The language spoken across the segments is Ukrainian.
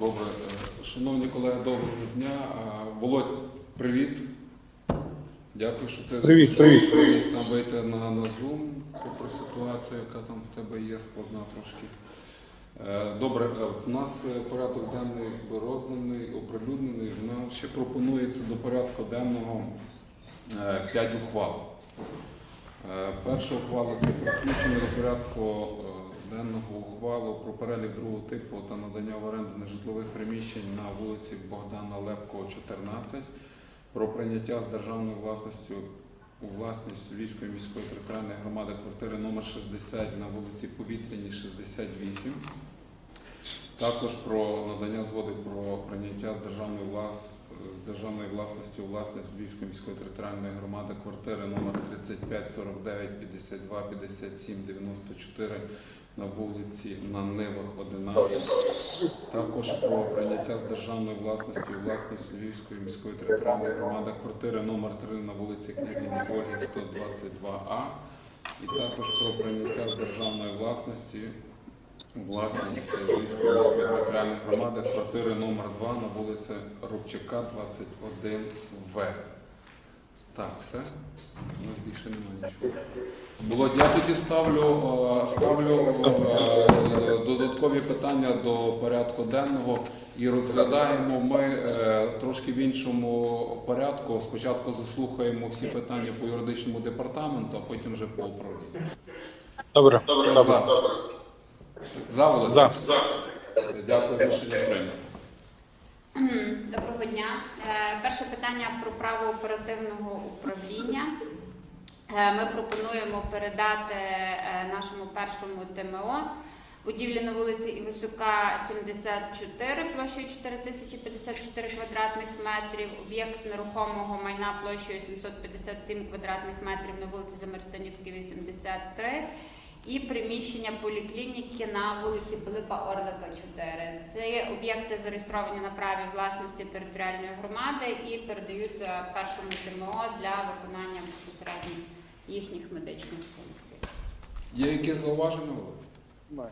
Добре, Е, шановні колеги, доброго дня. Е, Володь, привіт. Дякую, що ти Привіт, привіт. привіз нам вийти на, на Zoom попри ситуацію, яка там в тебе є, складна трошки. Е, Добре, е, у нас е, порядок денний розданий, оприлюднений. Нам ще пропонується до порядку денного 5 ухвал. Е, Перша ухвала це про включення до порядку е, денного ухвалу про перелік другого типу та надання в оренду нежитлових приміщень на вулиці Богдана Лепкого, 14, про прийняття з державною власністю у власність Львівської міської територіальної громади квартири номер 60 на вулиці Повітряній, 68. Також про надання згоди про прийняття з державної влас... з державної власності у власність Львівської міської територіальної громади квартири номер 35 49 52 57 94 на вулиці на Нивах 11. Також про прийняття з державної власності у власність Львівської міської територіальної громади квартири номер 3 на вулиці Княгині Ольги 122А. І також про прийняття з державної власності власність міської територіальної громади квартири номер 2 на вулиці Рубчака, 21В. Так, все. У нас більше немає нічого. Володь, я тоді ставлю, е, ставлю е, додаткові питання до порядку денного і розглядаємо ми е, трошки в іншому порядку. Спочатку заслухаємо всі питання по юридичному департаменту, а потім вже по управлінню. Добре. Хто За. За, Володь? За. Дякую, рішення прийнято. Доброго дня. Е, Перше питання про право оперативного управління. Е, Ми пропонуємо передати е, нашому першому ТМО будівлі на вулиці Івасюка 74 площею 4054 квадратних метрів, об'єкт нерухомого майна площею 757 квадратних метрів на вулиці Замерстанівській 83 і приміщення поліклініки на вулиці Пилипа Орлика 4. Це об'єкти зареєстровані на праві власності територіальної громади і передаються першому ТМО для виконання безпосередньо їхніх медичних функцій. Є якісь зауваження, Володь?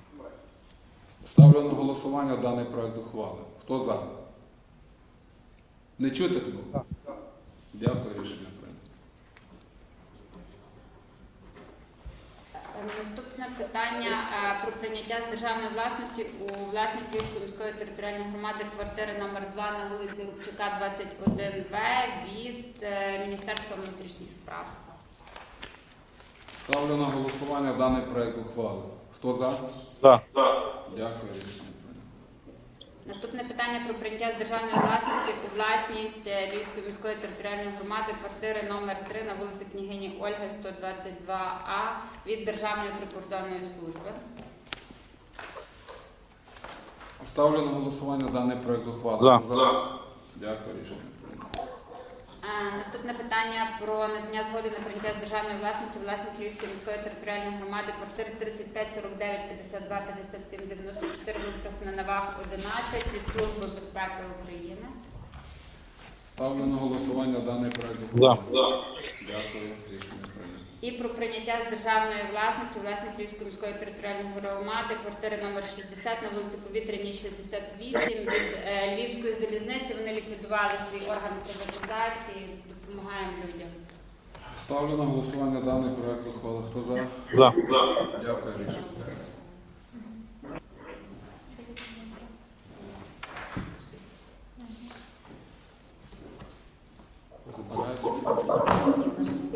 Ставлю на голосування даний проект ухвали. Хто за? Не чути тебе? Дякую, рішення прийнято. Е, Наступне питання е, про прийняття з державної власності у власність Львівської міської територіальної громади квартири номер 2 на вулиці Рубчука, 21В від е, Міністерства внутрішніх справ. Ставлю на голосування даний проект ухвали. Хто за? За. Дякую, рішення прийнято. Наступне питання про прийняття з державної власності у власність е, Львівської міської територіальної громади квартири номер 3 на вулиці княгині Ольги 122А від Державної прикордонної служби. Ставлю на голосування даний проект ухвали. За. За? Дякую, рішення Наступне питання про надання згоди на прийняття з державної власності власність Львівської міської територіальної громади квартири 35, 49, 52, 57, 94 вулицях на Навах 11 від Служби безпеки України. Ставлю на голосування даний проект За. За. Дякую, рішення прийнято. І про прийняття з державної власності власність Львівської міської територіальної громади квартири номер 60 на вулиці Повітряній 68 від е, Львівської залізниці. Вони ліквідували свій орган приватизації, допомагаємо людям. Ставлю на голосування даний проект ухвали. Хто за? За. Дякую, рішення прийнято. Забираєте? Дякую.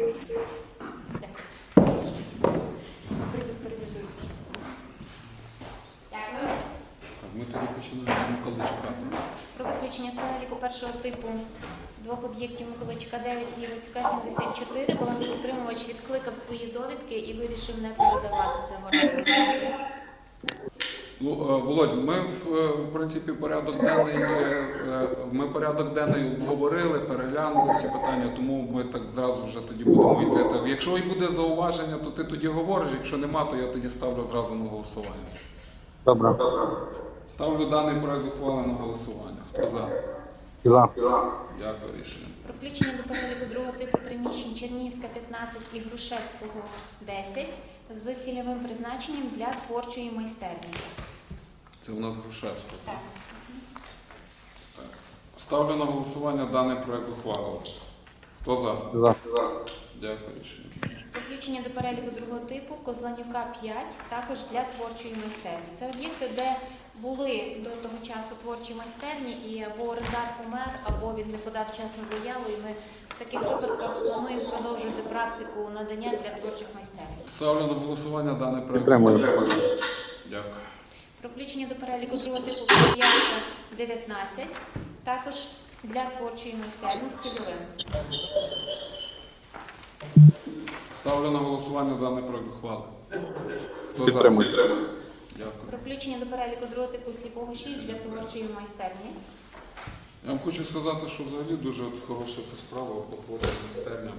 Так, ми тоді з Про виключення з переліку першого типу двох об'єктів Миколайчука 9 і Васюка 74, балансоутримувач відкликав свої довідки і вирішив не передавати це в оренду. Ну, е, Володь, ми в, е, в принципі порядок денний е, е, ми порядок денний обговорили, переглянули всі питання, тому ми так зразу вже тоді будемо йти. Так, якщо і буде зауваження, то ти тоді говориш. Якщо нема, то я тоді ставлю зразу на голосування. Добре. Ставлю даний проект ухвали на голосування. Хто за? За. Дякую, рішення. Про включення до переліку другого типу приміщень Чернігівська 15 і Грушевського 10 з цільовим призначенням для творчої майстерні. Це у нас Грушевського. Так. Ставлю на голосування даний проект ухвали. Хто за? За. Дякую. Рішення. Про включення до переліку другого типу Козланюка 5, також для творчої майстерні. Це об'єкти, де були до того часу творчі майстерні, і або орендар помер, або він не подав вчасно заяву, і ми в таких випадках плануємо продовжити практику надання для творчих майстерень. Ставлю на голосування проект. Підтримую. Дякую. Про включення до переліку другого типу Козлянська 19, також для творчої майстерні з цільовим. Ставлю на голосування даний проект ухвали. Хто Підтримую. Дякую. Про включення до переліку другого типу сліпого 6 для творчої майстерні. Я вам хочу сказати, що взагалі дуже от хороша ця справа по творчим майстерням.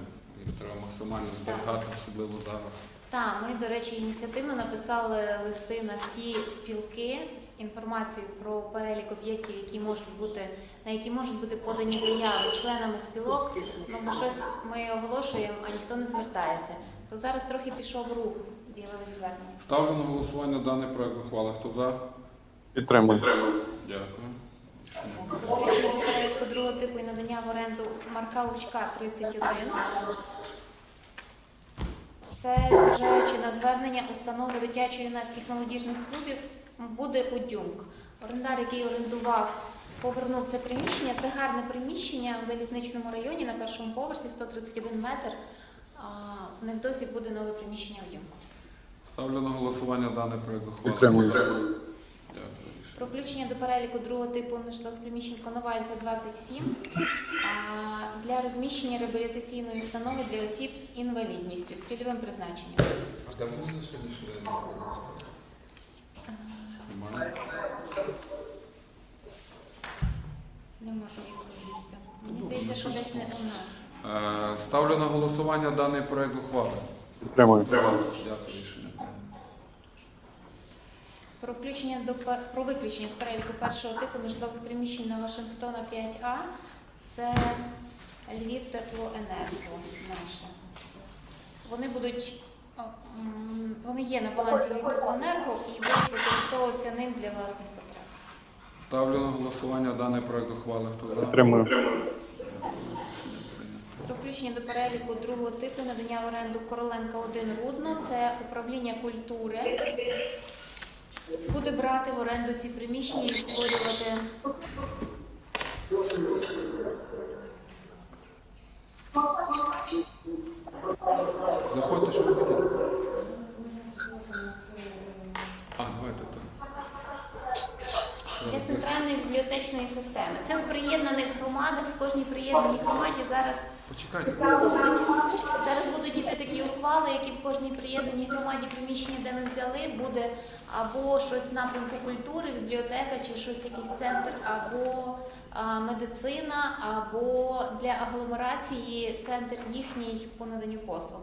Їх треба максимально зберігати, особливо зараз. Так, ми, до речі, ініціативно написали листи на всі спілки з інформацією про перелік об'єктів, які можуть бути на які можуть бути подані заяви членами спілок. Ну, бо щось ми оголошуємо, а ніхто не звертається. То зараз трохи пішов рух, з'явились звернення. Ставлю на голосування даний проект ухвали. Хто за? Підтримую. Дякую. Переліку другого типу і надання в оренду Марка Лучка 31. Це зважаючи на звернення установи дитячо-юнацьких молодіжних клубів буде Удюнк. Орендар, який орендував, повернув це приміщення. Це гарне приміщення в залізничному районі на першому поверсі 131 метр. Невдовзі буде нове приміщення Удюнку. Ставлю на голосування даний проект ухвали. Підтримую. Дякую. Про включення до переліку другого типу нежитлових приміщень Коновальця 27 а, для розміщення реабілітаційної установи для осіб з інвалідністю з цільовим призначенням. А де буде сьогоднішній день? Немає. Не можу відповісти. Мені здається, що десь не у нас. Е, Ставлю на голосування даний проект ухвали. Підтримую. Дякую. Рішення. Про включення до про виключення з переліку першого типу нежитлових приміщень на Вашингтона 5А. Це Львів теплоенерго наше. Вони будуть вони є на балансі Львів теплоенерго і будуть використовуватися ним для власних потреб. Ставлю на голосування даний проект ухвали. Хто за? Підтримую. Про включення до переліку другого типу надання в оренду Короленка 1 Рудно. Це управління культури. Буде брати в оренду ці приміщення і створювати Заходьте, що хотіли. А, давайте так. для центральної бібліотечної системи. Це у приєднаних громадах. В кожній приєднаній громаді зараз Почекайте. зараз будуть йти такі ухвали, які в кожній приєднаній громаді приміщення, де ми взяли, буде або щось в напрямку культури, бібліотека, чи щось якийсь центр, або а, медицина, або для агломерації центр їхній по наданню послуг.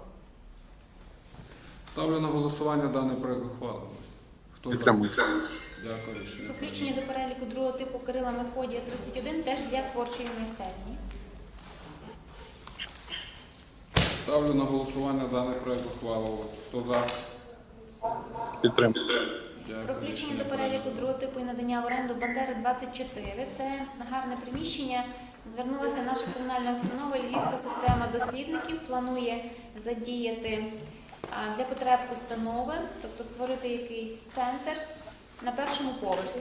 Ставлю на голосування даний проект ухвали. Хто за? Підтримую. Дякую. Включення до переліку другого типу Кирила Мефодія 31 теж для творчої майстерні. Ставлю на голосування даний проект ухвали. Хто за? Підтримую. Про включення до переліку другого типу і надання в оренду Бандери 24. Це гарне приміщення. Звернулася наша комунальна установа Львівська система дослідників. Планує задіяти для потреб установи, тобто створити якийсь центр на першому поверсі.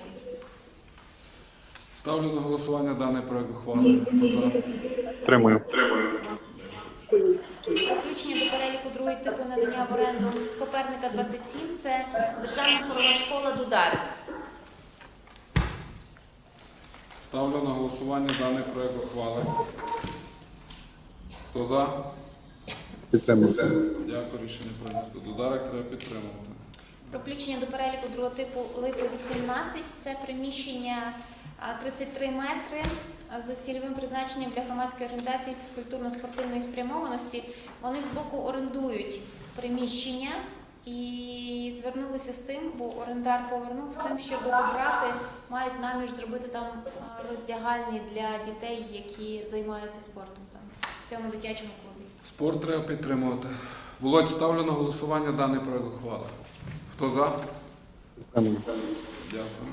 Ставлю на голосування даний проект ухвали. Хто за? Підтримую. Про включення до переліку другого типу надання в оренду Коперника 27. Це державна хорова школа Дударик. Ставлю на голосування даний проект ухвали. Хто за? Підтримую. Дякую, рішення прийнято. Додарок треба підтримувати. Про включення до переліку другого типу Липи 18 це приміщення 33 метри за цільовим призначенням для громадської організації фізкультурно-спортивної спрямованості. Вони з боку орендують приміщення і звернулися з тим, бо орендар повернув з тим, щоб добрати, мають намір зробити там роздягальні для дітей, які займаються спортом там в цьому дитячому клубі. Спорт треба підтримувати. Володь, ставлю на голосування даний проект ухвали. Хто за? Дякую.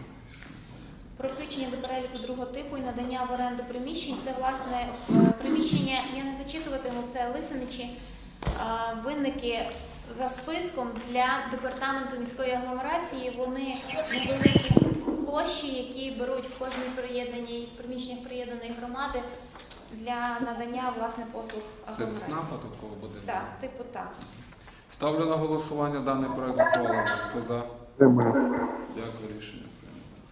Про включення до переліку другого типу і надання в оренду приміщень. Це власне е, приміщення, я не зачитуватиму, це лисиничі е, винники за списком для департаменту міської агломерації. Вони невеликі площі, які беруть в кожній приєднаній приміщеннях приєднаної громади для надання власне послуг Це агломерації. ЦНАПа такого буде? Так, типу так. Ставлю на голосування даний проект ухвали. Хто за? Дякую, рішення.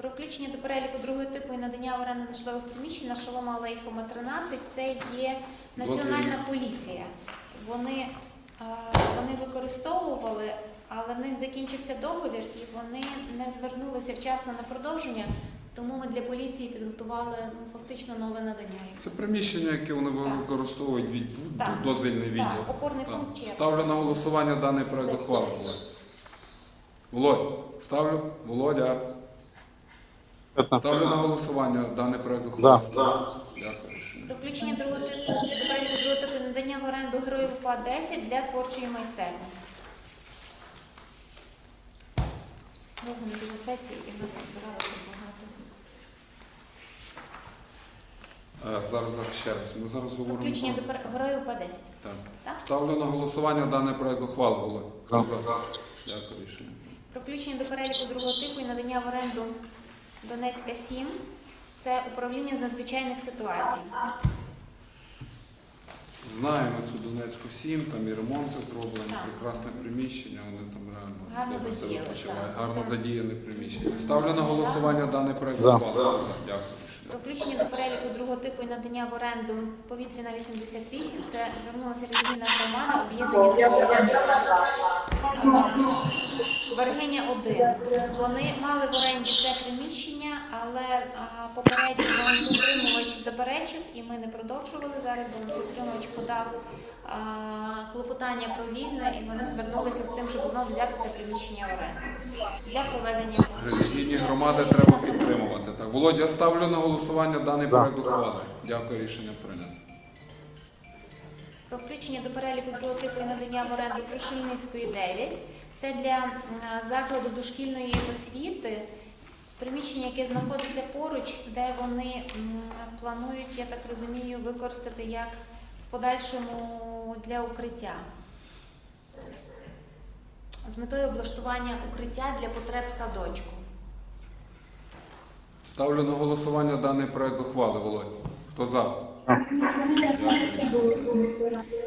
Про включення до переліку другого типу і надання в оренду нежитлових приміщень на Шолома Алейхома 13 це є національна поліція. Вони, вони використовували, але в них закінчився договір і вони не звернулися вчасно на продовження. Тому ми для поліції підготували ну, фактично нове надання. Це приміщення, яке вони використовують від Так. дозвільний відділ. Так, опорний Так. пункт Ставлю на голосування даний проект ухвали. Володь. Володь, ставлю. Володя. 15. Ставлю на голосування даний проект За. ухвали. Дякую. Про включення другого типу до переліку другого типу надання в оренду героїв УПА 10 для творчої майстерні. Довго не було сесії і в нас не збиралося багато. Е, Зараз, зараз ще раз. Ми зараз Про говоримо. включення про- до пер- героїв УПА 10. Так. Так? Ставлю на голосування даний проект ухвали. Володь. Хто За. за? Дякую, рішення. Про включення до переліку другого типу і надання в оренду Донецька 7. Це управління з надзвичайних ситуацій. Знаємо цю Донецьку 7, там і ремонти зроблені, Так. прекрасне приміщення, вони там реально Гарно задіяли, почувають. Гарно Так. задіяне приміщення. Ставлю на голосування даний проект За. За? Дякую. Про включення до переліку другого типу і надання в оренду повітряна 88. Це звернулася релігійна громада об'єднання Берегиня 1. Вони мали в оренді це приміщення, але а, попередньо балансоутримувач заперечив, і ми не продовжували. Зараз балансоутримувач подав а, клопотання про вільне, і вони звернулися з тим, щоб знову взяти це приміщення в оренду для проведення. Релігійні громади треба підтримувати. Так, Володя, ставлю на голосування даний проект ухвали. Дякую, рішення прийнято. Про включення до переліку другого типу і надання в оренду Крушельницької 9. Це для закладу дошкільної освіти, приміщення, яке знаходиться поруч, де вони планують, я так розумію, використати як в подальшому для укриття. З метою облаштування укриття для потреб садочку. Ставлю на голосування даний проект ухвали, Володь. Хто за? Дякую.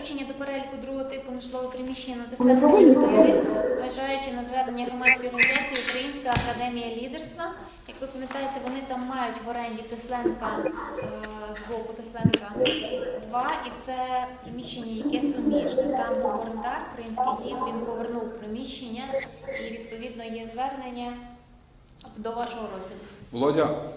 Включення до переліку другого типу нежитлове приміщення на Тесленка 4, зважаючи на зведення громадської організації Українська академія лідерства. Як ви пам'ятаєте, вони там мають в оренді Тесленка е, з боку Тесленка 2, і це приміщення, яке суміжне. Там був орендар, Кримський дім, він повернув приміщення і відповідно є звернення до вашого розгляду. Володя,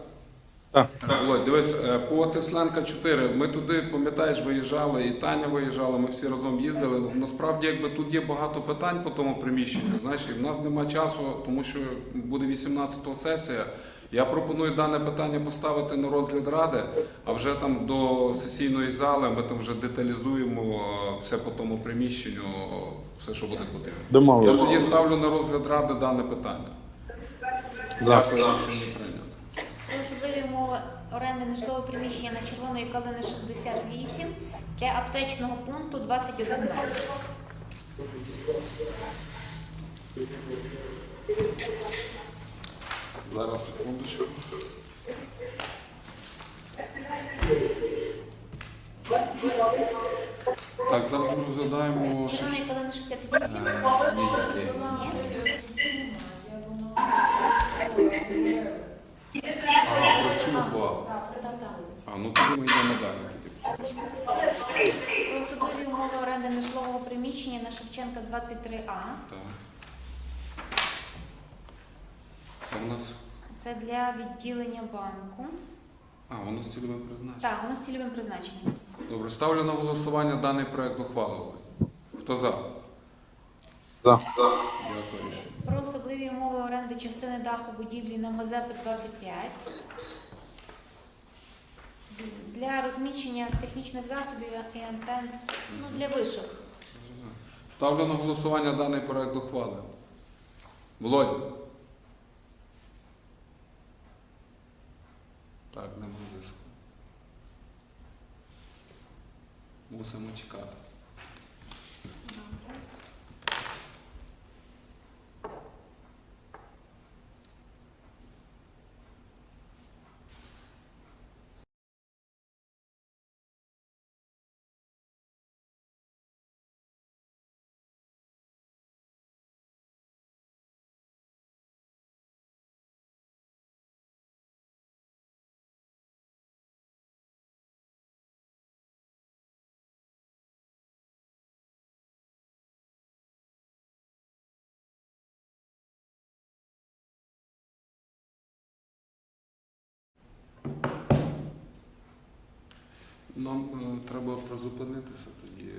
Так. Володь, дивись, е, по Тесленка 4, ми туди, пам'ятаєш, виїжджали, і Таня виїжджала, ми всі разом їздили. Насправді, якби тут є багато питань по тому приміщенню, знаєш, і в нас нема часу, тому що буде 18 сесія. Я пропоную дане питання поставити на розгляд ради, а вже там до сесійної зали ми там вже деталізуємо е, все по тому приміщенню, все, що буде потрібно. Я тоді ставлю на розгляд ради дане питання. Дякую, особливі умови оренди нежитлового приміщення на Червоної калини 68 для аптечного пункту 21 метр. Зараз секундочку. Так, зараз ми розглядаємо. Червоної калини 68. Е, ні, ні. Про цю. А, ну тоді ми йдемо далі. Тоді. Про особливі умови оренди нежитлового приміщення на Шевченка 23А. Так. Це у нас. Це для відділення банку. А, воно з цільовим призначенням. Так, воно з цільовим призначенням. Добре, ставлю на голосування даний проект ухвали. Хто за? За. Дякую. Про особливі умови оренди частини даху будівлі на Мазепи 25. Для розміщення технічних засобів і антенн ну, для вишок. Ставлю на голосування даний проект ухвали. Володя. Так, нема зв'язку. Мусимо чекати. Нам е, треба призупинитися тоді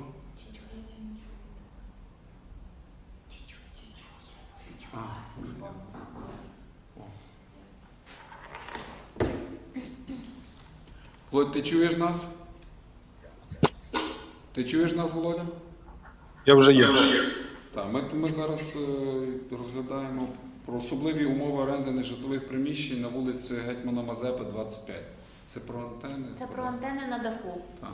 е. Що що? А, О. Володь, ти чуєш нас? Ти чуєш нас, Володя? Я вже є. Так, ми, ми зараз е, розглядаємо про особливі умови оренди нежитлових приміщень на вулиці Гетьмана Мазепи, 25. Це про антени? Це про антени на даху Так.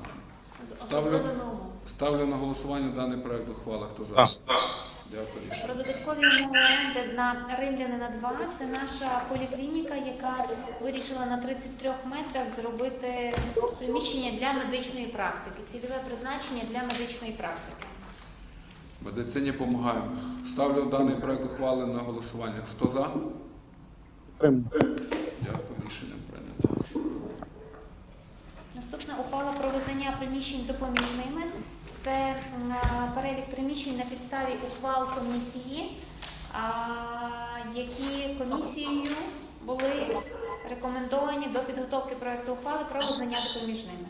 з особливими умовами. Ставлю на голосування даний проект ухвали. Хто за? Дякую. Про додаткові умови оренди на Римлянина 2 це наша поліклініка, яка вирішила на 33 метрах зробити приміщення для медичної практики, цільове призначення для медичної практики. Медицині допомагаємо. Ставлю даний проект ухвали на голосування. Хто за? Дякую, рішення прийнято. Наступна ухвала про визнання приміщень допоміжними. Це перелік приміщень на підставі ухвал комісії, які комісією були рекомендовані до підготовки проекту ухвали про визнання допоміжними.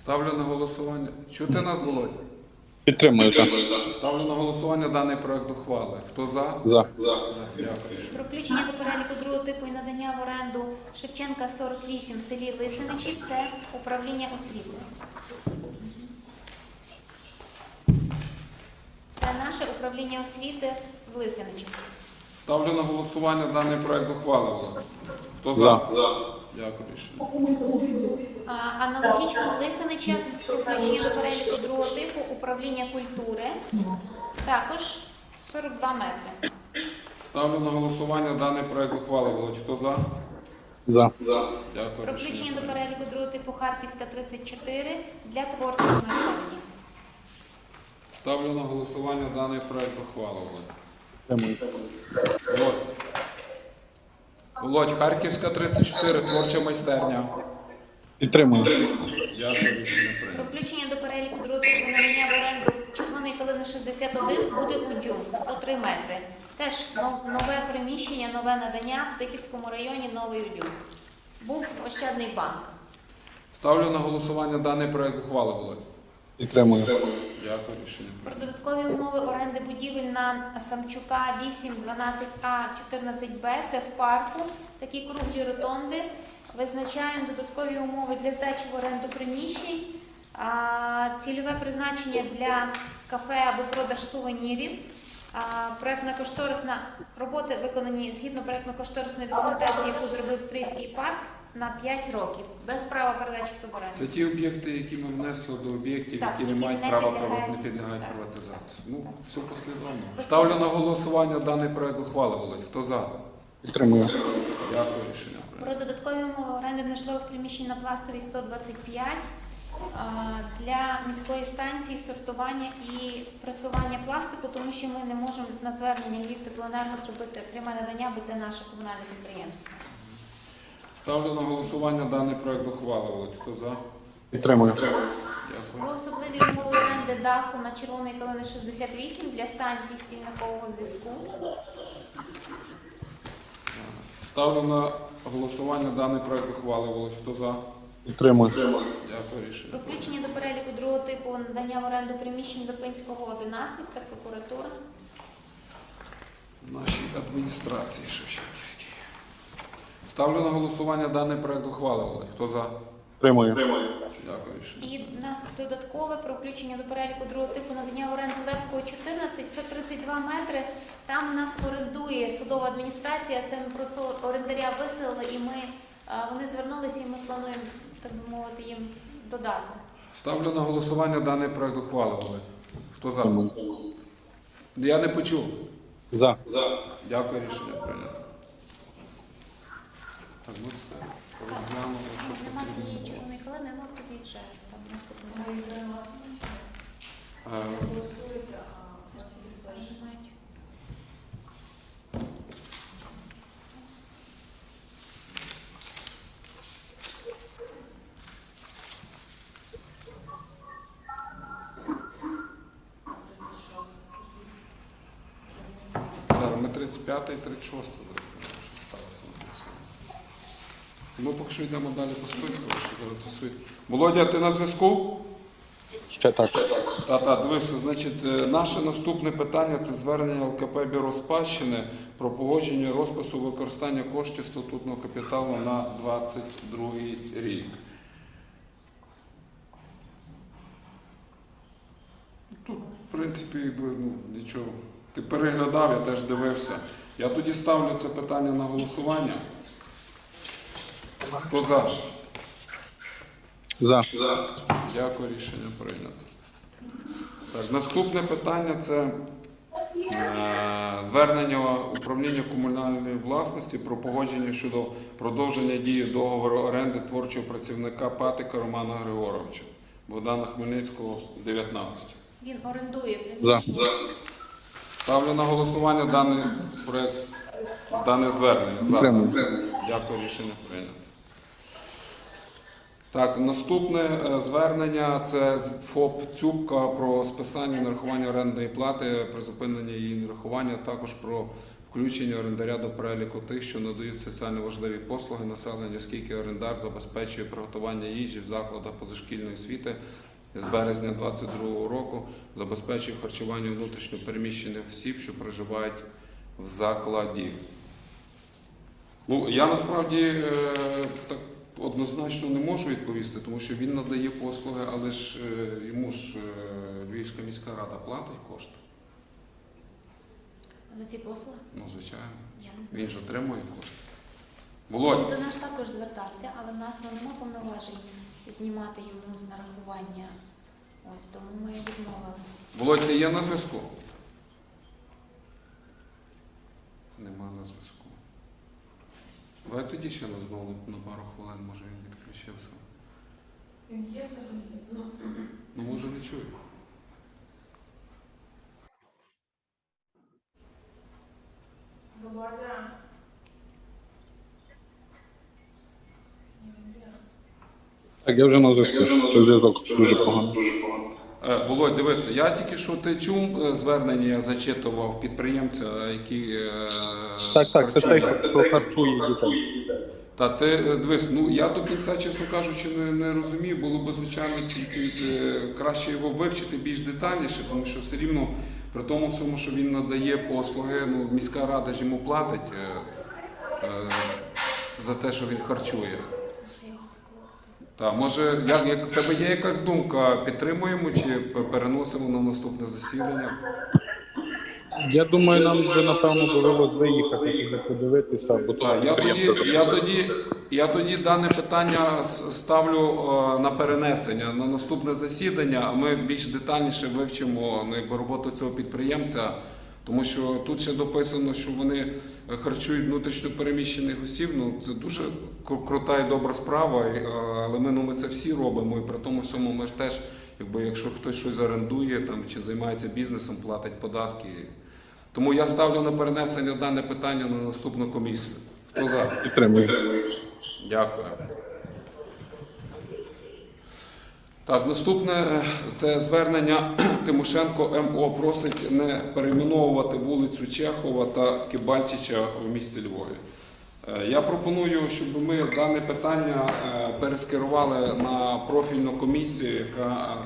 Ставлю на голосування. Чути нас, Володя? Підтримую. Ставлю на голосування даний проект ухвали. Хто за? За. За. Дякую. Про включення до переліку другого типу і надання в оренду Шевченка 48 в селі Лисиничі це управління освіти. Наше управління освіти в Лисиничі. Ставлю на голосування даний проект ухвали. Хто за? За. Дякую, рішення. А, Аналогічно в Лисиничах включення до переліку другого типу управління культури. Також 42 метри. Ставлю на голосування даний проект ухвали. Володь, хто за? За. Дякую. Про рішення включення до переліку другого типу Харківська 34 для творчого населення. Ставлю на голосування даний проект ухвали. Володь. Харківська 34, творча майстерня. Підтримую. Дякую, рішення Про прийнято. включення до переліку другого типу надання в оренду червоної калини 61 буде удюм 103 метри. Теж но- нове приміщення, нове надання в Сихівському районі, новий удюм. Був Ощадний банк. Ставлю на голосування даний проект ухвали, Володь. Підтримую. Дякую, рішення Про прийнято. додаткові умови оренди будівель на Самчука 8, 12А, 14Б. Це в парку. Такі круглі ротонди. Визначаємо додаткові умови для здачі в оренду приміщень. А, Цільове призначення для кафе або продаж сувенірів. Проектно-кошторисна роботи виконані згідно проектно-кошторисної документації, яку зробив Стрийський парк на 5 років, без права передачі в суборенду. Це ті об'єкти, які ми внесли до об'єктів, Так, які не які мають не права підлягають. права- не підлягають Так. приватизації. Ну, все послідовно. Ставлю на голосування даний проект ухвали, Володь. Хто за? Підтримую. Дякую, рішення прийнято. Про додаткові умови оренди нежитлових приміщень на пластовій 125 а, для міської станції сортування і пресування пластику, тому що ми не можемо на звернення Львів теплоенерго зробити пряме надання, бо це наше комунальне підприємство. Ставлю на голосування даний проект ухвали, Володь. Хто за? Підтримую. Дякую. Про особливі умови оренди даху на Червоної калини 68 для станції стільникового зв'язку. Ставлю на голосування даний проект ухвали, Володь. Хто за? Підтримую. Дякую, рішення. Про включення до переліку другого типу надання в оренду приміщень до Пинського 11, це прокуратура. нашій адміністрації Шевченківській. Ставлю на голосування даний проект ухвали, Володь. Хто за? Підтримую. Дякую, рішення. І в нас додаткове про включення до переліку другого типу надання в оренду Лепкого 14, це 32 метри. Там нас орендує судова адміністрація, це ми просто орендаря виселили і ми, вони звернулися і ми плануємо, так би мовити, їм додати. Ставлю на голосування даний проект ухвали, Володь. Хто за? Я не почув. За. Дякую, рішення прийнято. Так, ну все. Розглянули, що Нема потрібно. цієї червоної калини, ну тоді вже там наступний раз. Е, Нажимають. Зараз ми 35 і 36 зараз що ставити на голосування. Ми поки що йдемо далі по списку, що зараз засують. Володя, ти на зв'язку? Ще так. Та, та, дивися, значить, е, наше наступне питання це звернення ЛКП Бюро спадщини про погодження розпису використання коштів статутного капіталу на 22 рік. Тут, в принципі, якби, ну, нічого. Ти переглядав, я теж дивився. Я тоді ставлю це питання на голосування. Хто за? За. Дякую, рішення прийнято. Так, наступне питання це е, звернення управління комунальної власності про погодження щодо продовження дії договору оренди творчого працівника Патика Романа Григоровича, Богдана Хмельницького, 19. Він орендує За. приміщення. Ставлю на голосування даний проект, дане звернення. За. Дякую, рішення прийнято. Так, наступне е, звернення це з ФОП Цюбка про списання нарахування орендної плати, призупинення її нарахування, також про включення орендаря до переліку тих, що надають соціально важливі послуги населенню, оскільки орендар забезпечує приготування їжі в закладах позашкільної освіти з березня 2022 року, забезпечує харчування внутрішньо переміщених осіб, що проживають в закладі. Ну, я насправді е, так однозначно не можу відповісти, тому що він надає послуги, але ж е, йому ж е, Львівська міська рада платить кошти. За ці послуги? Ну, звичайно. Я не знаю. Він ж отримує кошти. Володь, До нас також звертався, але в нас ну, нема повноважень знімати йому з нарахування. Ось тому ми відмовили. Володь, ти є на зв'язку? Нема на зв'язку. А тоді ще раз знову на пару хвилин, може він відключився. Він є взагалі? Ну, ну може не чує. Володя. Так, я вже на зв'язку, що зв'язок дуже поганий. Е, Володь, дивися, я тільки що ти чув е, звернення, я зачитував підприємця, який. е, Так, так, це цей, харчує. харчує дітей. Та ти дивись, ну я до кінця, чесно кажучи, не, не розумію. Було б звичайно ці, ці, краще його вивчити більш детальніше, тому що все рівно при тому всьому, що він надає послуги, ну міська рада ж йому платить е, е, за те, що він харчує. Та може, як, як в тебе є якась думка, підтримуємо чи переносимо на наступне засідання? Я думаю, нам би напевно довелось виїхати туди подивитися, бо Так, я тоді, я тоді, я тоді дане питання ставлю е, на перенесення на наступне засідання, а ми більш детальніше вивчимо ну, якби, роботу цього підприємця, тому що тут ще дописано, що вони е, харчують внутрішньо переміщених осіб. Ну це дуже крута і добра справа, е, але ми, ну, ми це всі робимо, і при тому всьому ми ж теж, якби якщо хтось щось орендує там чи займається бізнесом, платить податки. Тому я ставлю на перенесення дане питання на наступну комісію. Хто за? Підтримую. Дякую. Так, наступне е, це звернення Тимошенко МО просить не перейменовувати вулицю Чехова та Кибальчича в місті Львові. Е, Я пропоную, щоб ми дане питання е, перескерували на профільну комісію, яка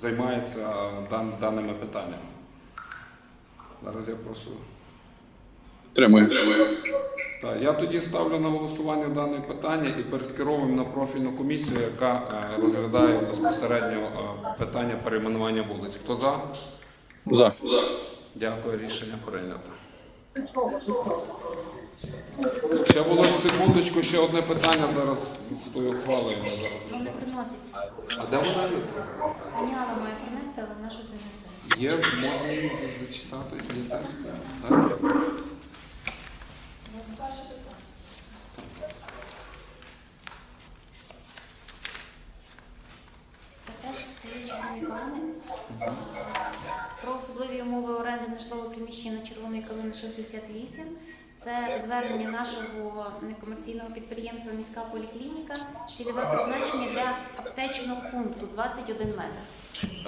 займається даними питаннями. Зараз я прошу. Підтримую. Так, я тоді ставлю на голосування дане питання і перескеровуємо на профільну комісію, яка е, розглядає безпосередньо е, питання перейменування вулиць. Хто за? За. Дякую, рішення прийнято. Ще Володь, секундочку, ще одне питання зараз з тою ухвалою. Вони приносять. А де вона є? Пані Алла має принести, але вона щось не несе. Є, можна її зачитати, є текст? Так? Це теж це є червоні калини. Про особливі умови оренди нашлого приміщення червоної калини 68. Це звернення нашого некомерційного підприємства міська поліклініка, цільове призначення для аптечного пункту 21 метр.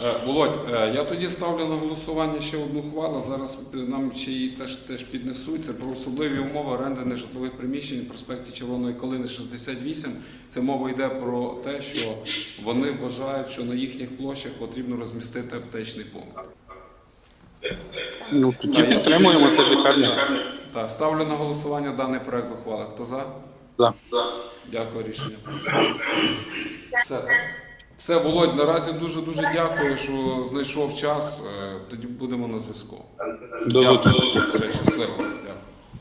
Е, Володь, е, я тоді ставлю на голосування ще одну хвалу. Зараз е, нам ще її теж, теж піднесуть. Це про особливі умови оренди нежитлових приміщень в проспекті Червоної Калини 68. Це мова йде про те, що вони вважають, що на їхніх площах потрібно розмістити аптечний пункт. Ну, тоді підтримуємо, це лікарня. Так, ставлю на голосування даний проект ухвали. Хто за? За. Дякую, рішення. Все. Все, Володь, наразі дуже дуже дякую, що знайшов час. Е, Тоді будемо на зв'язку. До зустрічі. Дякую. Все, щасливо.